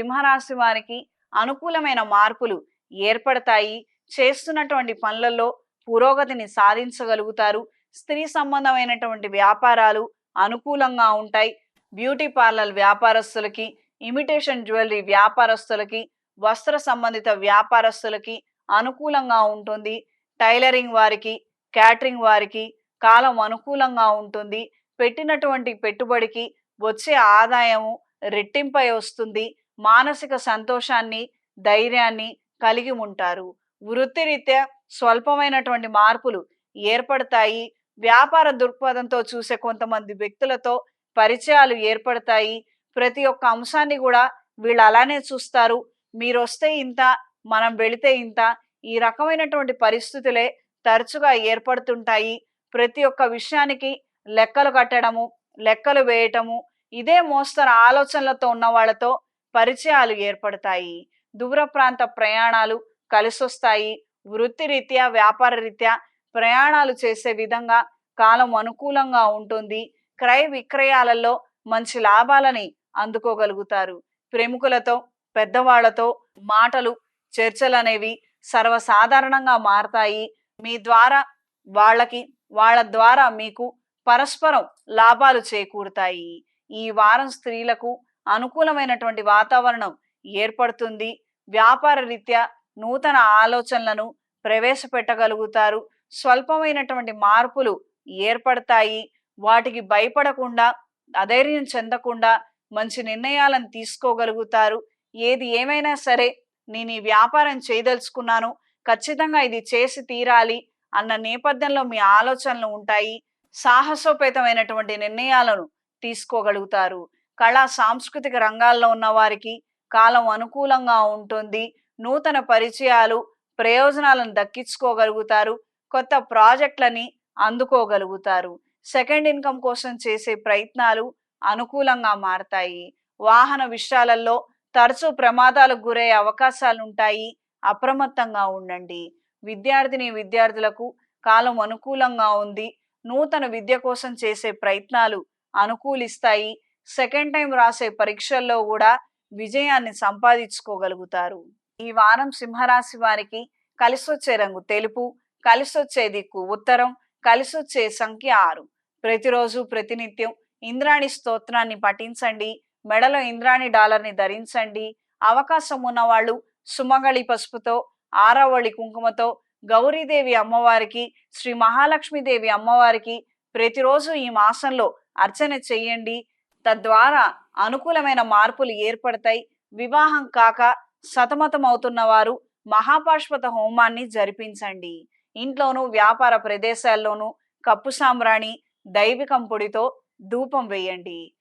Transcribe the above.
సింహరాశి వారికి అనుకూలమైన మార్పులు ఏర్పడతాయి. చేస్తున్నటువంటి పనులలో పురోగతిని సాధించగలుగుతారు. స్త్రీ సంబంధమైనటువంటి వ్యాపారాలు అనుకూలంగా ఉంటాయి. బ్యూటీ పార్లర్ వ్యాపారస్తులకి ఇమిటేషన్ జ్యువెలరీ వ్యాపారస్తులకి వస్త్ర సంబంధిత వ్యాపారస్తులకి అనుకూలంగా ఉంటుంది. టైలరింగ్ వారికి క్యాటరింగ్ వారికి కాలం అనుకూలంగా ఉంటుంది. పెట్టినటువంటి పెట్టుబడికి వచ్చే ఆదాయము రెట్టింపై వస్తుంది. మానసిక సంతోషాన్ని ధైర్యాన్ని కలిగి ఉంటారు. వృత్తిరీత్యా స్వల్పమైనటువంటి మార్పులు ఏర్పడతాయి. వ్యాపార దృక్పథంతో చూసే కొంతమంది వ్యక్తులతో పరిచయాలు ఏర్పడతాయి. ప్రతి ఒక్క అంశాన్ని కూడా వీళ్ళు అలానే చూస్తారు. మీరు వస్తే ఇంత మనం వెళితే ఇంత ఈ రకమైనటువంటి పరిస్థితులే తరచుగా ఏర్పడుతుంటాయి. ప్రతి ఒక్క విషయానికి లెక్కలు కట్టడము లెక్కలు వేయటము ఇదే మోస్తరు ఆలోచనలతో ఉన్న వాళ్ళతో పరిచయాలు ఏర్పడతాయి. దూర ప్రాంత ప్రయాణాలు కలిసొస్తాయి. వృత్తిరీత్యా వ్యాపార రీత్యా ప్రయాణాలు చేసే విధంగా కాలం అనుకూలంగా ఉంటుంది. క్రయ విక్రయాలలో మంచి లాభాలని అందుకోగలుగుతారు. ప్రముఖులతో పెద్దవాళ్ళతో మాటలు చర్చలు అనేవి సర్వసాధారణంగా మారతాయి. మీ ద్వారా వాళ్ళకి వాళ్ళ ద్వారా మీకు పరస్పరం లాభాలు చేకూరుతాయి. ఈ వారం స్త్రీలకు అనుకూలమైనటువంటి వాతావరణం ఏర్పడుతుంది. వ్యాపార రీత్యా నూతన ఆలోచనలను ప్రవేశపెట్టగలుగుతారు. స్వల్పమైనటువంటి మార్పులు ఏర్పడతాయి. వాటికి భయపడకుండా అధైర్యం చెందకుండా మంచి నిర్ణయాలను తీసుకోగలుగుతారు. ఏది ఏమైనా సరే నేను ఈ వ్యాపారం చేయదలుచుకున్నాను. ఖచ్చితంగా ఇది చేసి తీరాలి అన్న నేపథ్యంలో మీ ఆలోచనలు ఉంటాయి. సాహసోపేతమైనటువంటి నిర్ణయాలను తీసుకోగలుగుతారు. కళా సాంస్కృతిక రంగాల్లో ఉన్న వారికి కాలం అనుకూలంగా ఉంటుంది. నూతన పరిచయాలు ప్రయోజనాలను దక్కించుకోగలుగుతారు. కొత్త ప్రాజెక్టులని అందుకోగలుగుతారు. సెకండ్ ఇన్కమ్ కోసం చేసే ప్రయత్నాలు అనుకూలంగా మారతాయి. వాహన విషయాలలో తరచూ ప్రమాదాలకు గురయ్యే అవకాశాలు ఉంటాయి అప్రమత్తంగా ఉండండి. విద్యార్థిని విద్యార్థులకు కాలం అనుకూలంగా ఉంది. నూతన విద్య కోసం చేసే ప్రయత్నాలు అనుకూలిస్తాయి. సెకండ్ టైం రాసే పరీక్షల్లో కూడా విజయాన్ని సంపాదించుకోగలుగుతారు. ఈ వారం సింహరాశి వారికి కలిసొచ్చే రంగు తెలుపు కలిసొచ్చే దిక్కు ఉత్తరం కలిసొచ్చే సంఖ్య ఆరు. ప్రతిరోజు ప్రతినిత్యం ఇంద్రాణి స్తోత్రాన్ని పఠించండి మెడలో ఇంద్రాణి డాలర్ని ధరించండి. అవకాశం ఉన్నవాళ్ళు సుమగళి పసుపుతో ఆరవళి కుంకుమతో గౌరీదేవి అమ్మవారికి శ్రీ మహాలక్ష్మీదేవి అమ్మవారికి ప్రతిరోజు ఈ మాసంలో అర్చన చెయ్యండి తద్వారా అనుకూలమైన మార్పులు ఏర్పడతాయి. వివాహం కాక సతమతం అవుతున్న వారు మహాపాశ్వత హోమాన్ని జరిపించండి. ఇంట్లోనూ వ్యాపార ప్రదేశాల్లోనూ కప్పు సాంబ్రాణి దైవికం పొడితో ధూపం వేయండి.